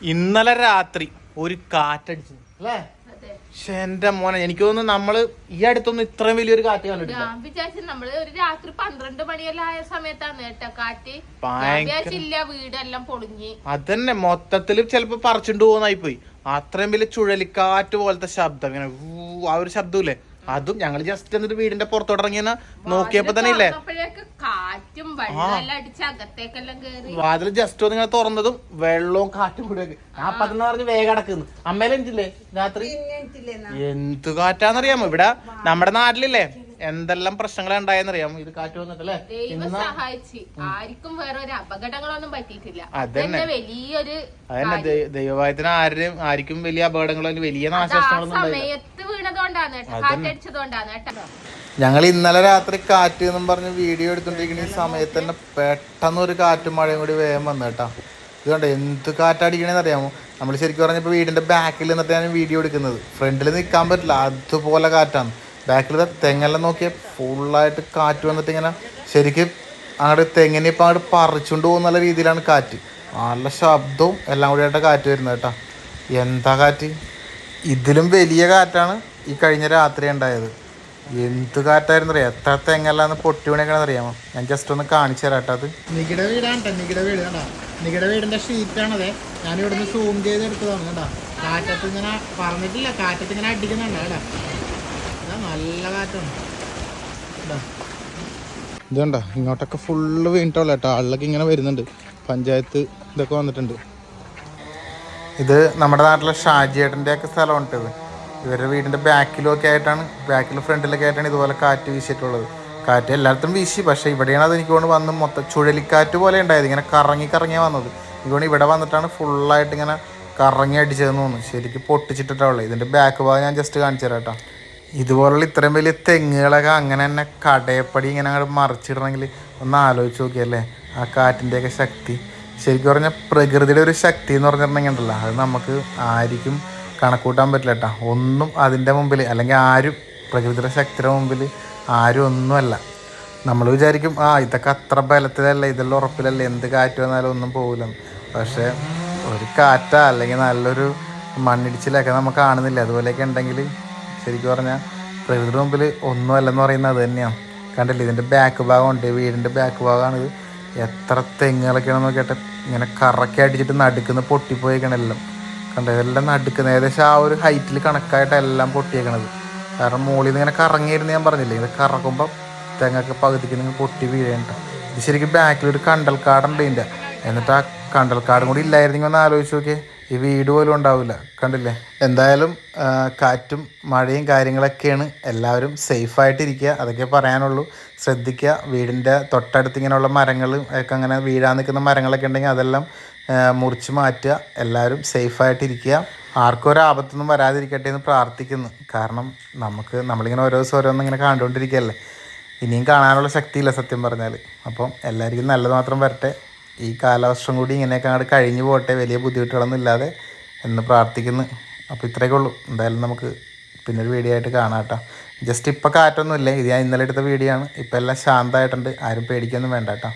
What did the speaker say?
ഇന്നലെ രാത്രി ഒരു കാറ്റടിച്ചു. അല്ലേ? പക്ഷെ എന്റെ മോനെ എനിക്ക് തോന്നുന്നു നമ്മൾ ഈ അടുത്തൊന്നും ഇത്രയും വലിയൊരു കാറ്റ് കണ്ടിട്ടില്ല. ഞാൻ വിചാരിച്ചു നമ്മൾ ഒരു രാത്രി പന്ത്രണ്ട് മണിയെല്ലാം ആയ സമയത്താണ് കേട്ടോ കാറ്റ്. ഞാൻ വിചാരിച്ചില്ല വീടെല്ലാം പൊളിഞ്ഞ്. അതന്നെ മൊത്തത്തിൽ ചെലപ്പോ പറിച്ചുകൊണ്ട് പോകുന്നായി പോയി അത്രയും വലിയ ചുഴലിക്കാറ്റ് പോലത്തെ ശബ്ദം ഇങ്ങനെ ഊ, ആ ഒരു ശബ്ദമില്ലേ അതും ഞങ്ങൾ ജസ്റ്റ് എന്നിട്ട് വീടിന്റെ പുറത്തോട്ട് ഇറങ്ങി നോക്കിയപ്പോ തന്നെ ഇല്ലേ? കാറ്റും വെള്ളമെല്ലാം അടിച്ച് അകത്തേക്കെല്ലാം കേറി. വാതിൽ ജസ്റ്റ് ഒന്ന് ഇങ്ങനെ തുറന്നതും വെള്ളവും കാറ്റും കൂടെ ആ. പതിനൊന്ന് പറഞ്ഞ് വേഗം അടക്കുന്നു അമ്മേലെ എന്തില്ലേ രാത്രി? എന്ത് കാറ്റാന്നറിയാമോ? ഇവിടെ നമ്മുടെ നാട്ടിലില്ലേ എന്തെല്ലാം പ്രശ്നങ്ങൾ ഉണ്ടായെന്നറിയാമോ? ഇത് കാറ്റ് വന്നിട്ടല്ലേ? ദൈവം സഹായിച്ച്. ആർക്കും വേറെ ഒരു അപകടങ്ങളൊന്നും പറ്റിയിട്ടില്ല. അതന്നെ. വലിയൊരു അതന്നെ. ആരും ആർക്കും വലിയ അപകടങ്ങളോ വലിയ നാശനഷ്ടങ്ങളൊന്നും സമയത്ത് വീണതുകൊണ്ടാണ് കേട്ടോ. കാറ്റടിച്ചതുകൊണ്ടാണ് കേട്ടോ. ഞങ്ങൾ ഇന്നലെ രാത്രി കാറ്റ് എന്നും പറഞ്ഞ് വീഡിയോ എടുത്തോണ്ടിരിക്കുന്ന ഈ സമയത്ത് തന്നെ പെട്ടെന്ന് ഒരു കാറ്റും മഴയും കൂടി വേഗം വന്നു കേട്ടാ. ഇതുകൊണ്ട് എന്ത് കാറ്റടിക്കണേന്ന് അറിയാമോ? നമ്മൾ ശരിക്കും പറഞ്ഞപ്പോൾ വീടിന്റെ ബാക്കിൽ നിന്നിട്ട് ഞാൻ വീഡിയോ എടുക്കുന്നത്. ഫ്രണ്ടിൽ നിൽക്കാൻ പറ്റില്ല അതുപോലെ കാറ്റാണ്. ബാക്കിൽ തെങ്ങെല്ലാം നോക്കിയാൽ ഫുള്ളായിട്ട് കാറ്റ് വന്നിട്ട് ഇങ്ങനെ ശരിക്കും അങ്ങോട്ട് തെങ്ങിനെ ഇപ്പം അങ്ങോട്ട് പറിച്ചുകൊണ്ട് പോകുന്ന രീതിയിലാണ് കാറ്റ്. നല്ല ശബ്ദവും എല്ലാം കൂടി ആയിട്ട് കാറ്റ് വരുന്നത് കേട്ടോ. എന്താ കാറ്റ്? ഇതിലും വലിയ കാറ്റാണ് ഈ കഴിഞ്ഞ രാത്രി ഉണ്ടായത്. എന്ത് കാറ്റായിരുന്നു അറിയാം എത്ര തെങ്ങല്ലാന്ന് പൊട്ടി വീണേക്കണെന്ന് അറിയാമോ ഞാൻ ജസ്റ്റ് ഒന്ന് കാണിച്ചു തരാം കേട്ടോ അത്. നികിട വീടാണ് ട്ടോ, നികിട വീട് കണ്ടാ? നികിട വീടിന്റെ ഷീറ്റാണത് ഞാൻ ഇവിടുന്ന് സൂം ചെയ്ത് എടുത്തതാണ് കേട്ടാ കാറ്റത്ത് ഇങ്ങനെ പറഞ്ഞിട്ടില്ല കാറ്റത്ത് ഇങ്ങനെ അടിക്കുന്നുണ്ടോ കേട്ടാ. ഇതാ നല്ല കാറ്റാണ് ഇതുണ്ടോ? ഇങ്ങോട്ടൊക്കെ ഫുള്ള് വീണിട്ടുള്ള കേട്ടോ. ആളിലൊക്കെ ഇങ്ങനെ വരുന്നുണ്ട്. പഞ്ചായത്ത് ഇതൊക്കെ വന്നിട്ടുണ്ട്. ഇത് നമ്മുടെ നാട്ടിലെ ഷാജിയേട്ടന്റെ ഒക്കെ സ്ഥലമാണ് ഇവരുടെ വീടിന്റെ ബാക്കിലും ഒക്കെ ആയിട്ടാണ് ബാക്കിലും ഫ്രണ്ടിലൊക്കെ ആയിട്ടാണ് ഇതുപോലെ കാറ്റ് വീശിയിട്ടുള്ളത്. കാറ്റ് എല്ലായിടത്തും വീശി പക്ഷേ ഇവിടെയാണ് അത് എനിക്ക് കൊണ്ട് വന്ന് മൊത്തം ചുഴലിക്കാറ്റ് പോലെ ഉണ്ടായത്. ഇങ്ങനെ കറങ്ങി കറങ്ങിയാണ് വന്നത്. ഇതുകൊണ്ട് ഇവിടെ വന്നിട്ടാണ് ഫുള്ളായിട്ട് ഇങ്ങനെ കറങ്ങി അടിച്ചതെന്ന് തോന്നുന്നു. ശരിക്കും പൊട്ടിച്ചിട്ടിട്ടുള്ളത് ഇതിന്റെ ബാക്ക് ഭാഗം ഞാൻ ജസ്റ്റ് കാണിച്ചു തരാം കേട്ടോ. ഇതുപോലുള്ള ഇത്രയും വലിയ തെങ്ങുകളൊക്കെ അങ്ങനെ തന്നെ കടയപ്പടി ഇങ്ങനെ അങ്ങോട്ട് മറിച്ചിടണമെങ്കിൽ ഒന്ന് ആലോചിച്ച് നോക്കിയല്ലേ ആ കാറ്റിന്റെയൊക്കെ ശക്തി. ശരിക്കും പറഞ്ഞാൽ പ്രകൃതിയുടെ ഒരു ശക്തി എന്ന് പറഞ്ഞിട്ടുണ്ടെങ്കിൽ ഉണ്ടല്ലോ അത് നമുക്ക് ആർക്കും കണക്കൂട്ടാൻ പറ്റില്ല കേട്ടോ ഒന്നും അതിന്റെ മുമ്പിൽ അല്ലെങ്കിൽ ആരും പ്രകൃതിയുടെ ശക്തിയുടെ മുമ്പിൽ ആരും ഒന്നുമല്ല. നമ്മൾ വിചാരിക്കും ആ ഇതൊക്കെ അത്ര ബലത്തിലല്ല ഇതെല്ലാം ഉറപ്പിലല്ല എന്ത് കാറ്റ് വന്നാലും ഒന്നും പോകില്ലെന്ന് പക്ഷേ ഒരു കാറ്റാ അല്ലെങ്കിൽ നല്ലൊരു മണ്ണിടിച്ചിലൊക്കെ നമുക്ക് കാണുന്നില്ല? അതുപോലെയൊക്കെ ഉണ്ടെങ്കിൽ ശരിക്കും പറഞ്ഞാൽ പ്രകൃതിയുടെ മുമ്പിൽ ഒന്നുമല്ലെന്ന് പറയുന്നത് അത് തന്നെയാണ്. കണ്ടില്ല? ഇതിന്റെ ബാക്ക് ഭാഗമുണ്ട്. വീടിന്റെ ബാക്ക് ഭാഗമാണിത്. എത്ര തെങ്ങുകളൊക്കെയാണെന്ന് നോക്കിയിട്ട് ഇങ്ങനെ കറക്കി അടിച്ചിട്ട് നടുക്കുന്ന പൊട്ടിപ്പോയേക്കണെല്ലാം കണ്ടോ എല്ലാം നടുക്കുന്നത് ഏകദേശം ആ ഒരു ഹൈറ്റിൽ കണക്കായിട്ട് എല്ലാം പൊട്ടിയേക്കണത്. കാരണം മുകളിൽ നിന്ന് ഇങ്ങനെ കറങ്ങിയിരുന്നു ഞാൻ പറഞ്ഞില്ലേ ഇത് കറക്കുമ്പോൾ തെങ്ങൊക്കെ പകുതിക്ക് നിങ്ങൾ പൊട്ടി വീഴേണ്ട ഇത് ശരിക്കും ബാക്കിലൊരു കണ്ടൽക്കാടുണ്ട് ഇതിന്റെ എന്നിട്ട് ആ കണ്ടൽക്കാടും കൂടി ഇല്ലായിരുന്നെങ്കിൽ ഒന്ന് ആലോചിച്ച് നോക്കിയേ. ഈ വീട് പോലും ഉണ്ടാവില്ല കണ്ടില്ലേ? എന്തായാലും കാറ്റും മഴയും കാര്യങ്ങളൊക്കെയാണ് എല്ലാവരും സേഫായിട്ടിരിക്കുക അതൊക്കെ പറയാനുള്ളൂ. ശ്രദ്ധിക്കുക. വീടിന്റെ തൊട്ടടുത്ത് ഇങ്ങനെയുള്ള മരങ്ങൾ ഒക്കെ അങ്ങനെ വീഴാൻ നിൽക്കുന്ന മരങ്ങളൊക്കെ ഉണ്ടെങ്കിൽ അതെല്ലാം മുറിച്ച് മാറ്റുക. എല്ലാവരും സേഫായിട്ടിരിക്കുക ആർക്കും ഒരു ആപത്തൊന്നും വരാതിരിക്കട്ടെ എന്ന് പ്രാർത്ഥിക്കുന്നു. കാരണം നമുക്ക് നമ്മളിങ്ങനെ ഓരോ ദിവസം ഓരോന്നും ഇങ്ങനെ കണ്ടുകൊണ്ടിരിക്കുകയല്ലേ? ഇനിയും കാണാനുള്ള ശക്തിയില്ല സത്യം പറഞ്ഞാൽ അപ്പം എല്ലാവർക്കും നല്ലത് മാത്രം വരട്ടെ. ഈ കാലവർഷം കൂടി ഇങ്ങനെയൊക്കെ അങ്ങോട്ട് കഴിഞ്ഞു പോട്ടെ വലിയ ബുദ്ധിമുട്ടുകളൊന്നും ഇല്ലാതെ എന്ന് പ്രാർത്ഥിക്കുന്നു. അപ്പോൾ ഇത്രയൊക്കെ ഉള്ളൂ. എന്തായാലും നമുക്ക് പിന്നെ ഒരു വീഡിയോ ആയിട്ട് കാണാം കേട്ടോ. ജസ്റ്റ് ഇപ്പോൾ കാറ്റൊന്നും ഇല്ല ഇത് ഞാൻ ഇന്നലെ എടുത്ത വീഡിയോ ആണ്. ഇപ്പോൾ എല്ലാം ശാന്തമായിട്ടുണ്ട്. ആരും പേടിക്കൊന്നും വേണ്ട കേട്ടോ.